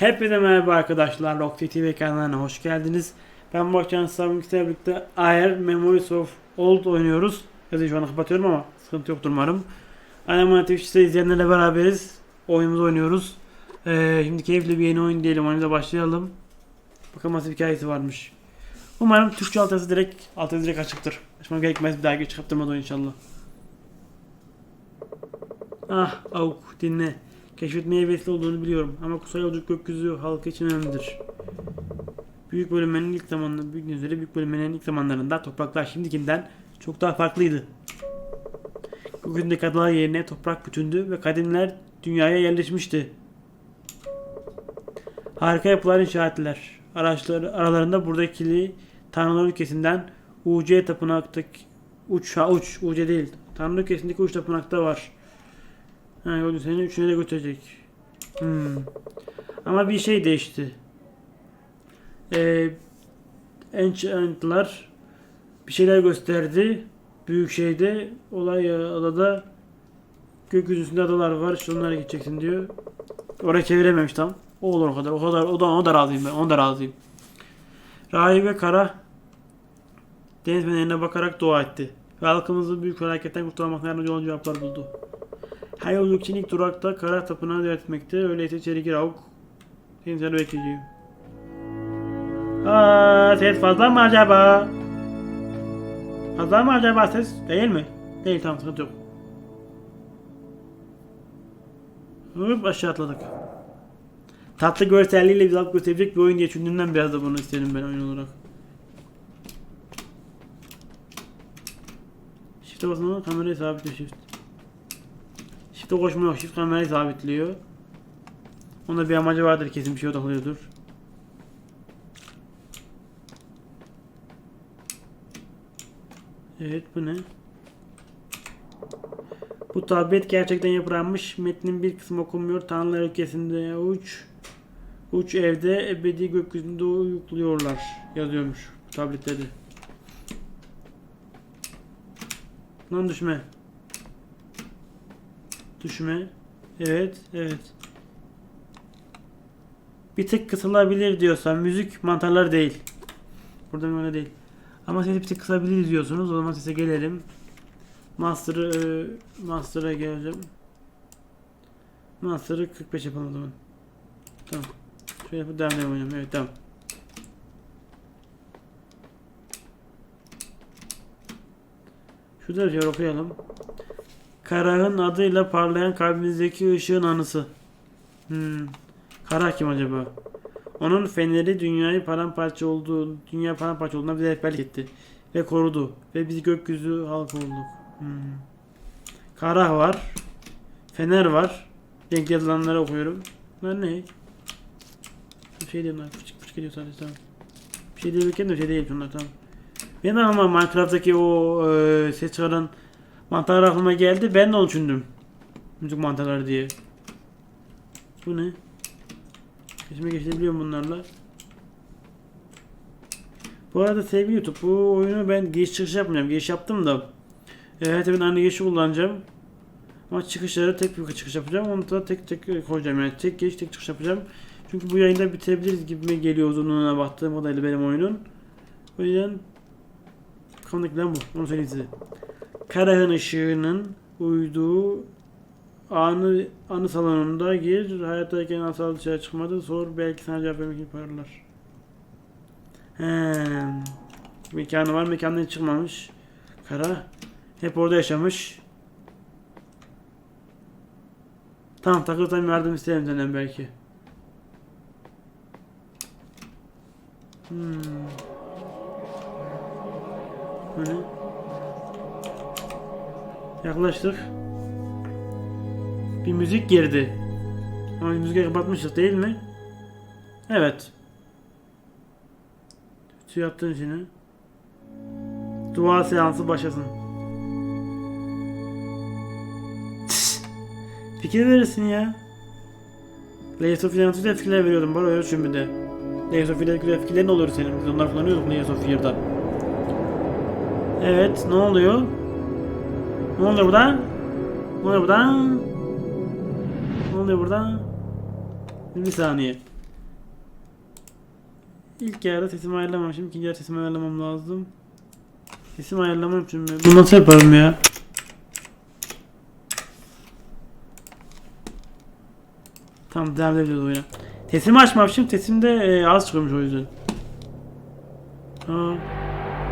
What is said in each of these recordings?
Hepinize merhaba arkadaşlar. Rock TV kanalına hoş geldiniz. Ben Bakcan Samik'le birlikte Air Memories of Old oynuyoruz. Yazıyı şu an kapatıyorum ama sıkıntı yoktur umarım. Anima Twitch'te izleyenlerle beraberiz. Oyunumuzu oynuyoruz. Ee, şimdi keyifli bir yeni oyun diyelim. Oyunumuza başlayalım. Bakalım nasıl bir hikayesi varmış. Umarım Türkçe altyazı direkt, altyazı direkt açıktır. Açmam gerekmez bir daha geç kaptırmaz o inşallah. Ah avuk dinle. Keşfetmeye vesile olduğunu biliyorum ama kutsal yolculuk gökyüzü halkı için önemlidir. Büyük bölünmenin ilk zamanında, büyük üzere büyük bölünmenin ilk zamanlarında topraklar şimdikinden çok daha farklıydı. Gökyüzündeki adalar yerine toprak bütündü ve kadimler dünyaya yerleşmişti. Harika yapılar inşa ettiler. Araçları, aralarında buradaki Tanrılar ülkesinden UC tapınaktaki uç ha uç UC değil. Tanrı ülkesindeki uç tapınakta var. Ha yolcu seni üçüne de götürecek. Hmm. Ama bir şey değişti. Ee, Enchant'lar bir şeyler gösterdi. Büyük şeyde olay adada gökyüzünde adalar var. Şunlara gideceksin diyor. Oraya çevirememiş tam. O olur o kadar. O kadar. O da, o da razıyım ben. O da razıyım. Rahibe Kara deniz bakarak dua etti. Ve halkımızı büyük felaketten kurtarmakla yardımcı olan cevaplar buldu. Her yolculuk ilk durakta kara tapınağı etmekte. Öyleyse içeri gir avuk. Seni seni bekleyeceğim. Aa, ses fazla mı acaba? Fazla mı acaba ses? Değil mi? Değil tamam sıkıntı yok. Hop aşağı atladık. Tatlı görselliğiyle bizi alıp gösterecek bir oyun diye düşündüğümden biraz da bunu istedim ben oyun olarak. Shift'e basmadan kamerayı sabitliyor shift. Shift'e koşma yok. Shift kamerayı sabitliyor. Onda bir amacı vardır kesin bir şey odaklıyordur. Evet bu ne? Bu tablet gerçekten yapılanmış. Metnin bir kısmı okunmuyor. Tanrılar ülkesinde uç. Uç evde ebedi gökyüzünde uyukluyorlar. Yazıyormuş bu tabletlerde. Lan düşme. Düşme. Evet, evet. Bir tık kısılabilir diyorsan müzik mantarları değil. Burada öyle değil. Ama sesi bir tık kısabilir diyorsunuz. O zaman sese gelelim. Master'ı e, Master'a geleceğim. Master'ı 45 yapalım o zaman. Tamam. Şöyle yapıp devam edelim. Evet tamam. Şurada bir şey okuyalım. Karah'ın adıyla parlayan kalbimizdeki ışığın anısı. Hmm. Karah kim acaba? Onun feneri dünyayı paramparça olduğu, dünya paramparça olduğuna bize rehberlik etti. Ve korudu. Ve biz gökyüzü halkı olduk. Hmm. Karah var. Fener var. Renkli yazılanları okuyorum. Bunlar ne? Bir şey bunlar. Fıçık fıçık ediyor sadece tamam. Bir şey değil de bir şey değil bunlar tamam. Benim ama Minecraft'taki o e, ses çıkaran mantarlar aklıma geldi. Ben de onu düşündüm. Müzik mantarları diye. Bu ne? Geçme geçebiliyorum bunlarla. Bu arada sevgili YouTube bu oyunu ben giriş çıkış yapmayacağım. Giriş yaptım da. Evet ben aynı girişi kullanacağım. Ama çıkışları tek bir çıkış yapacağım. Onu da tek tek koyacağım. Yani tek giriş tek çıkış yapacağım. Çünkü bu yayında bitirebiliriz gibi geliyor uzunluğuna baktığım kadarıyla benim oyunun. O yüzden kafamdakiler bu. Onu söyleyeyim size. Karahın ışığının uyduğu anı anı salonunda gir. Hayattayken asal dışarı çıkmadı. Sor belki sana cevap vermek yaparlar. He. Mekanı var. Mekandan hiç çıkmamış. Kara. Hep orada yaşamış. Tamam takılırsam yardım isterim senden belki. Hmm. Bu ne? Yaklaştık. Bir müzik girdi. Ama müziği kapatmışız değil mi? Evet. Şu yaptığın işini. Dua seansı başlasın. Fikir verirsin ya. Layers of Fear'dan fikirler veriyordum. Bana öyle düşün bir de. Layers of Fear'dan fikirler ne oluyor senin? Biz onları kullanıyorduk Layers of. Evet, ne oluyor? Ne oluyor burada? Ne oluyor burada? Ne oluyor burada? Bir saniye. ilk yarıda sesimi ayarlamamışım. İkinci yarıda sesimi ayarlamam lazım. Sesimi ayarlamam mi? Bunu nasıl yaparım ya? Tamam devam ediyoruz oyuna. Sesimi açmamışım. Sesim de e, az çıkmış o yüzden. Ha.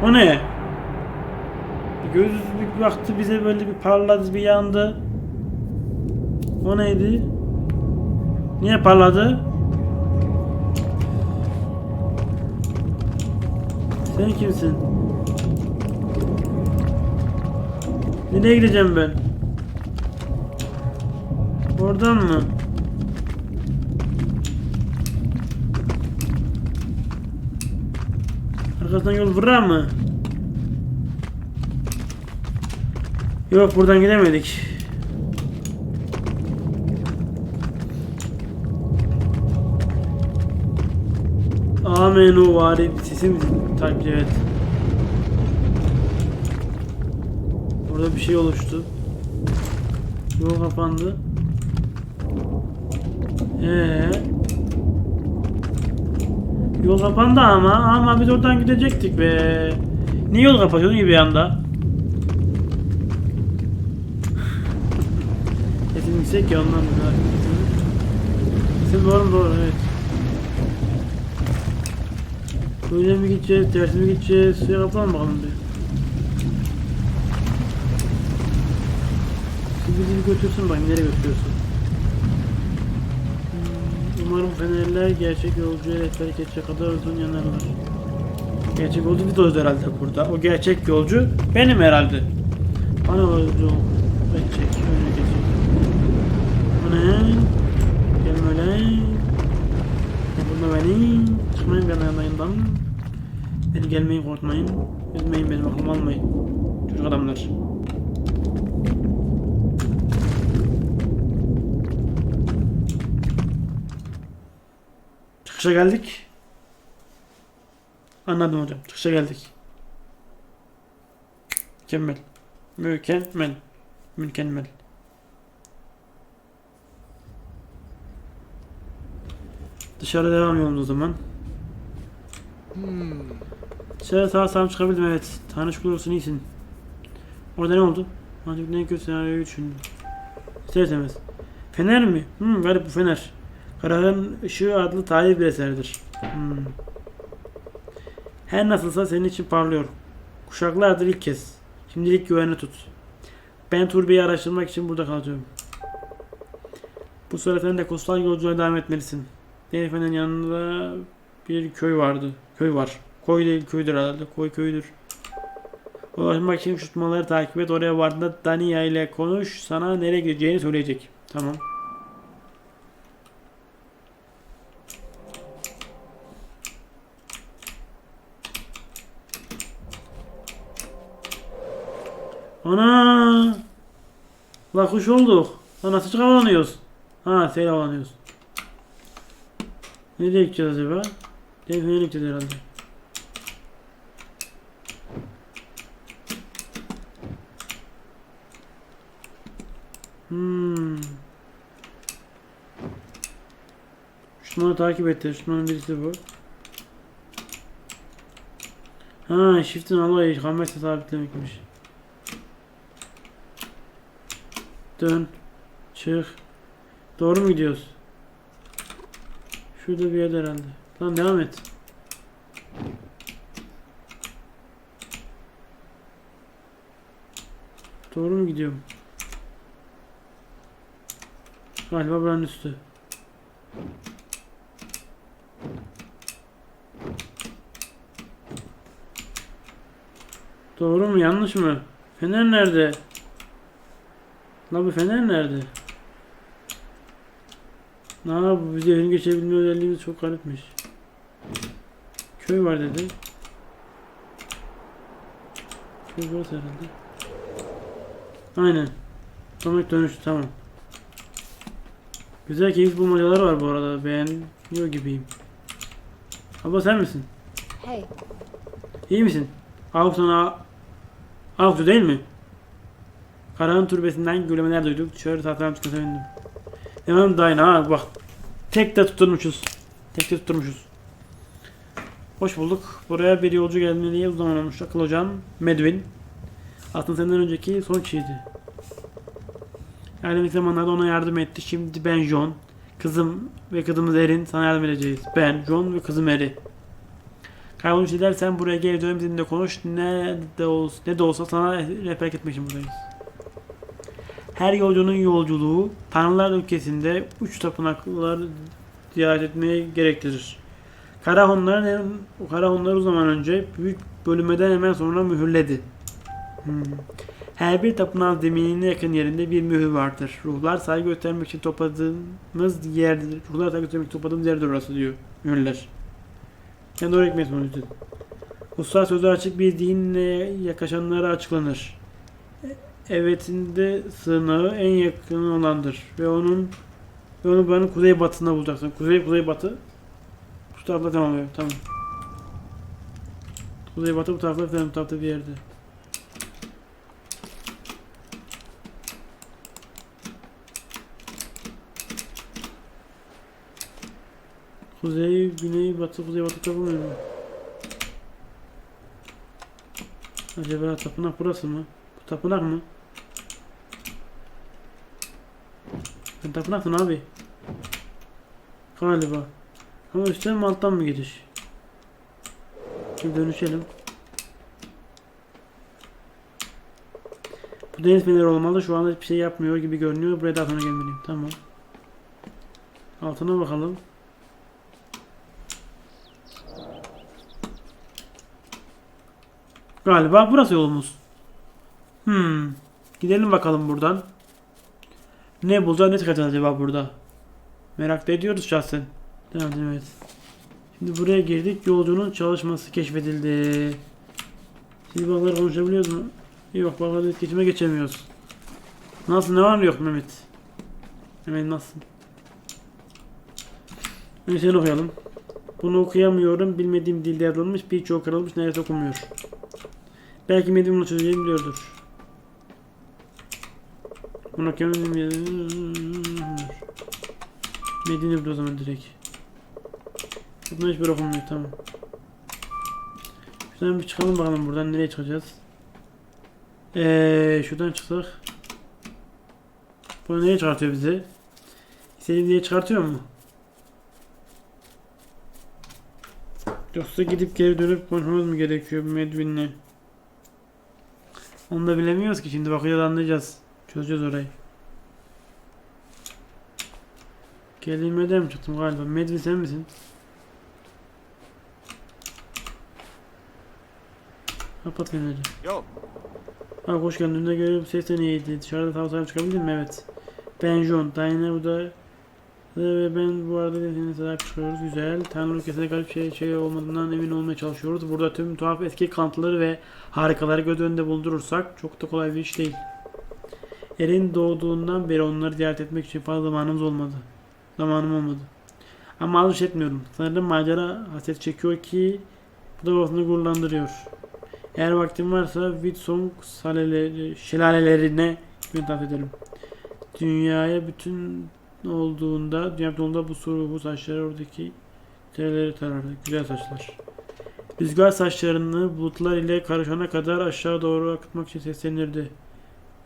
O ne? Bir göz bir baktı bize böyle bir parladı bir yandı. O neydi? Niye parladı? Sen kimsin? Nereye gideceğim ben? Oradan mı? Arkasından yol vurar mı? Yok buradan gidemedik. Amenu vari sesim takip evet. Burada bir şey oluştu. Yol kapandı. Ee. Yol kapandı ama ama biz oradan gidecektik be. Niye yol kapatıyordun gibi bir anda? Sesim yüksek ya ondan da. Sesim doğru mu doğru evet. Böyle mi gideceğiz, ters mi gideceğiz? Suya kapılalım bakalım bir. Şu bizi götürsün bak nereye götürüyorsun. Hmm, Umarım fenerler gerçek yolcuya rehberlik edecek kadar uzun yanarlar. Gerçek yolcu bir doz herhalde burada. O gerçek yolcu benim herhalde. Bana yolcu edecek, öyle geçecek. Bu ne? Gelme lan. Yapılma beni. Yanlarından. Beni gelmeyin korkmayın. Üzmeyin benim aklımı almayın. Çocuk adamlar. Çıkışa geldik. Anladım hocam. Çıkışa geldik. Mükemmel. Mükemmel. Mükemmel. Dışarı devam yolumuz o zaman. Dışarı sağ salim çıkabildim evet. Tanrı olsun iyisin. Orada ne oldu? Ancak ne kötü senaryoyu düşündüm. İster istemez. Fener mi? Hmm, garip bu fener. Kararın Işığı adlı tarihi bir eserdir. Hmm. Her nasılsa senin için parlıyor. Kuşaklardır ilk kez. Şimdilik güvenli tut. Ben turbeyi araştırmak için burada kalıyorum. Bu sırada sen de kutsal yolculuğa devam etmelisin. Denife'nin yanında bir köy vardı. Köy var. Koy değil köydür herhalde. Koy köydür. Ulaşmak için tutmaları takip et. Oraya vardığında Dania ile konuş. Sana nereye gideceğini söyleyecek. Tamam. Ana! La kuş olduk. Lan nasıl havalanıyoruz? Ha seyir havalanıyoruz. Nereye gideceğiz acaba? Defne'ye gideceğiz herhalde. Hmm. Şunları takip et. Şunların birisi bu. Ha, shift'in alayı kamerası sabitlemekmiş. Dön. Çık. Doğru mu gidiyoruz? Şurada bir yerde herhalde. Lan devam et. Doğru mu gidiyorum? Galiba buranın üstü. Doğru mu yanlış mı? Fener nerede? La bu fener nerede? Ne bu bize önü geçebilme özelliğimiz çok garipmiş. Köy var dedi. Köy burası herhalde. Aynen. Demek dönüştü tamam. Güzel keyif bulmacalar var bu arada. Beğeniyor gibiyim. Abla sen misin? Hey, İyi misin? Avuktan Avuktu değil mi? Karanın türbesinden gülmeler duyduk. Dışarı tahtam çıkın sevindim. Yanım dayına ha bak. Tek de tutturmuşuz. Tek de tutturmuşuz. Hoş bulduk. Buraya bir yolcu gelmeli diye uzun olmuş. Akıl hocam Medvin. Aslında senden önceki son kişiydi. İlerlemek zamanlarda ona yardım etti. Şimdi ben John. Kızım ve kızımız Erin sana yardım edeceğiz. Ben, John ve kızım Eri. Kaybolmuş sen buraya geri dön bizimle konuş. Ne de olsa, ne de olsa sana rehberlik etmek için buradayız. Her yolcunun yolculuğu Tanrılar ülkesinde uç tapınaklar ziyaret etmeye gerektirir. Karahonların Karahonlar o zaman önce büyük bölümeden hemen sonra mühürledi. Hmm. Her bir tapınağın zeminine yakın yerinde bir mühür vardır. Ruhlar saygı göstermek için topladığımız yerdir. Ruhlar saygı göstermek için topladığımız yerdir orası diyor mühürler. Yani doğru ekmek sonucu. Kutsal sözü açık bir dinle yaklaşanlara açıklanır. Evetinde sığınağı en yakın olandır ve onun ve onu buranın kuzey batısında bulacaksın. Kuzey kuzey batı. Tarafta tamam evet tamam. Kuzey batı bu tarafta falan bu tarafta bir yerde. Kuzey, güney, batı, kuzey, batı tapınmıyor mu? Acaba tapınak burası mı? Bu tapınak mı? Ben tapınaktın abi. Galiba. Ama üstten mi alttan mı gidiş? Şimdi dönüşelim. Bu deniz feneri olmalı. Şu anda hiçbir şey yapmıyor gibi görünüyor. Buraya daha sonra gelmeliyim. Tamam. Altına bakalım. Galiba burası yolumuz. Hmm. Gidelim bakalım buradan. Ne bulacağız ne çıkacağız acaba burada? Merak da ediyoruz şahsen. Tamam evet. Şimdi buraya girdik. Yolcunun çalışması keşfedildi. Şimdi balıklar konuşabiliyoruz mu? Yok balıklar geçime geçemiyoruz. Nasıl ne var yok Mehmet? Mehmet nasıl? Önce seni okuyalım. Bunu okuyamıyorum. Bilmediğim dilde yazılmış. Birçoğu kırılmış. Neresi okumuyor. Belki Medine bunu çözeceğini biliyordur. Bunu okuyamıyorum. Medine o zaman direkt. Bundan hiçbir okunmuyor tamam. Şuradan bir çıkalım bakalım buradan nereye çıkacağız. Eee şuradan çıksak. Bu nereye çıkartıyor bizi? İstediğim diye çıkartıyor mu? Yoksa gidip geri dönüp konuşmamız mı gerekiyor Medvin'le? Onu da bilemiyoruz ki şimdi bakacağız anlayacağız. Çözeceğiz orayı. Kelimeden çıktım galiba? Medvin sen misin? Kapat feneri. Yo, Ha hoş geldin. Göre bu ses de neydi? Dışarıda tavuk sahibi çıkabildin mi? Evet. Ben John. Diana bu da ve ben bu arada da seninle sahip çıkıyoruz. Güzel. Tanrı ülkesinde garip şey, şey olmadığından emin olmaya çalışıyoruz. Burada tüm tuhaf eski kanıtları ve harikaları göz önünde bulundurursak çok da kolay bir iş değil. Erin doğduğundan beri onları ziyaret etmek için fazla zamanımız olmadı. Zamanım olmadı. Ama alış etmiyorum. Sanırım macera haset çekiyor ki bu da babasını gururlandırıyor. Eğer vaktim varsa Witsong şelale- şelalelerine gitmeyi ederim. Dünyaya bütün olduğunda, dünya olduğunda bu soru bu saçları oradaki tereleri tarardı. Güzel saçlar. Rüzgar saçlarını bulutlar ile karışana kadar aşağı doğru akıtmak için seslenirdi.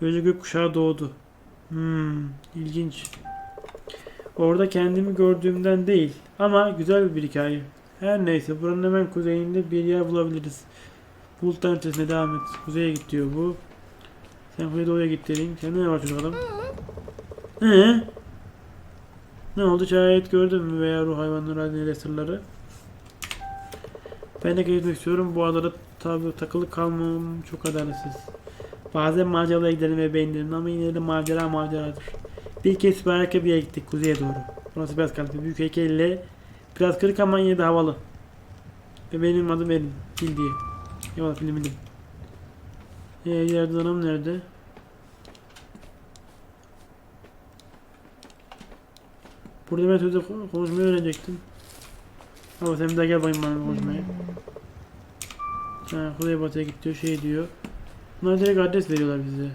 Böylece gökkuşağı doğdu. Hmm, ilginç. Orada kendimi gördüğümden değil ama güzel bir hikaye. Her neyse buranın hemen kuzeyinde bir yer bulabiliriz. Bulutların ötesine devam et. Kuzeye git diyor bu. Sen kuzeye doğuya git dedin. Sen ne var çocuk adam? Ee? Ne oldu? Şayet gördün mü veya ruh hayvanları haline sırları? Ben de gezmek istiyorum. Bu adada tabi takılı kalmam çok adaletsiz. Bazen maceralara gidelim ve beğenirim ama yine de macera maceradır. Bir kez bir yere gittik kuzeye doğru. Burası biraz kalite. Büyük heykelle biraz kırık ama yine de havalı. Ve benim adım Erin. Bil diye. Eyvallah bildim bildim. Ee, yerde adam nerede? Burada ben sözde ko- konuşmayı öğrenecektim. Ama sen bir daha gel bakayım bana konuşmaya. Ha, Kuzey Batı'ya git diyor, şey diyor. Bunlar direkt adres veriyorlar bize.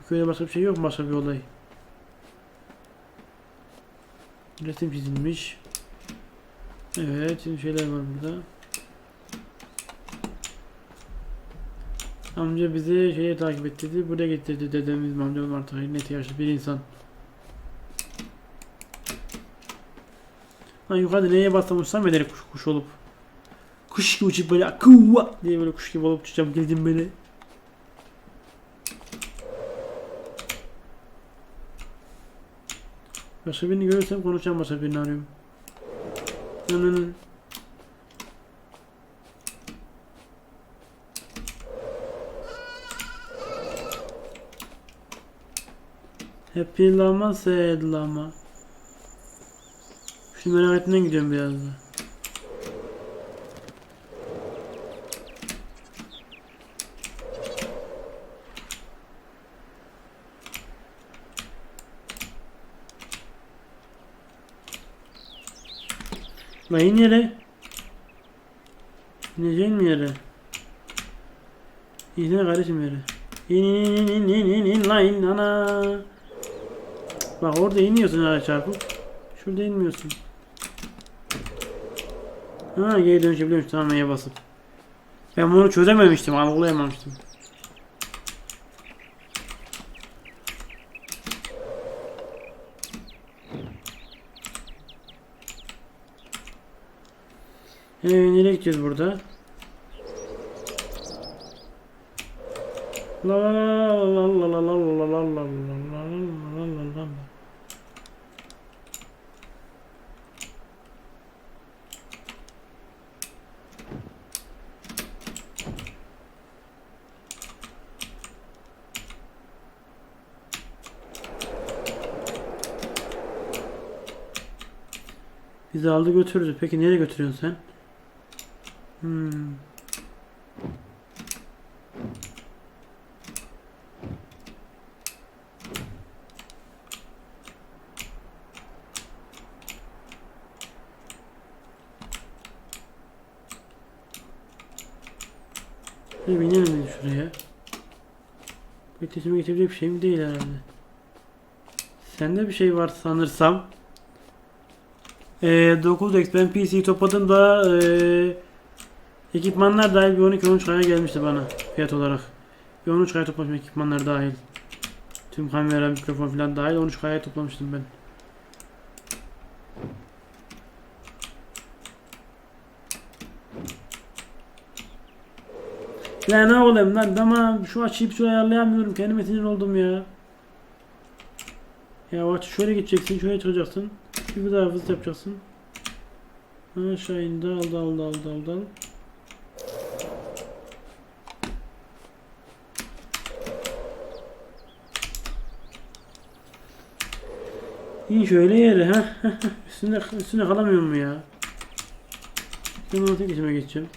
Bu köyde başka bir şey yok mu? Başka bir olay. Resim çizilmiş. Evet, şimdi şeyler var burada. Amca bizi şeye takip ettirdi. Buraya getirdi dedemiz amcam artık net yaşlı bir insan. Lan yukarıda neye basamışsam ederek kuş, kuş olup. Kuş gibi uçup böyle kıvva diye böyle kuş gibi olup uçacağım geldim böyle. Başka birini görürsem konuşacağım başka birini arıyorum. Nın. Happy lama sad lama. Şu merak ettiğinden gidiyorum biraz da. Lan in yere. İneceksin mi yere? İnsene kardeşim yere. İn in in in in in in lan in ana. Bak orada iniyorsun hala çarpıp. Şurada inmiyorsun. Ha geri dönüşebiliyormuş tamam E'ye basıp. Ben bunu çözememiştim algılayamamıştım. Ee, nereye gideceğiz burada? La la la la la la la la la la la la la la Bizi aldı götürdü. Peki nereye götürüyorsun sen? Hmm. Bir binelim mi şuraya? Beklesime geçebilecek bir şey mi değil herhalde. Sende bir şey var sanırsam. Ee, 9X ben PC topladım da ee, ekipmanlar dahil bir 12-13 kaya gelmişti bana fiyat olarak. Bir 13 kaya toplamıştım ekipmanlar dahil. Tüm kamera, mikrofon falan dahil 13 kaya toplamıştım ben. Lan ne oğlum lan tamam şu açıyı şu ayarlayamıyorum kendime sinir oldum ya. Ya bak şöyle gideceksin şöyle çıkacaksın gibi daha hızlı yapacaksın. Aşağı indi aldı aldı aldı aldı aldı. İyi şöyle yeri ha. üstüne, üstüne kalamıyor mu ya? Ben ortaya geçime geçeceğim.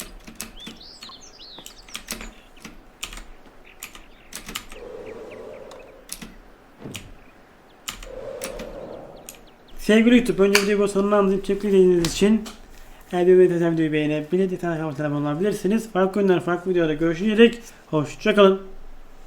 Sevgili YouTube, önce videoyu sonlandırıp teşekkür edildiğiniz için eğer bir videoyu beğenebilir, bir de kanal olabilirsiniz. Farklı günler, farklı videoda görüşecek. Hoşçakalın.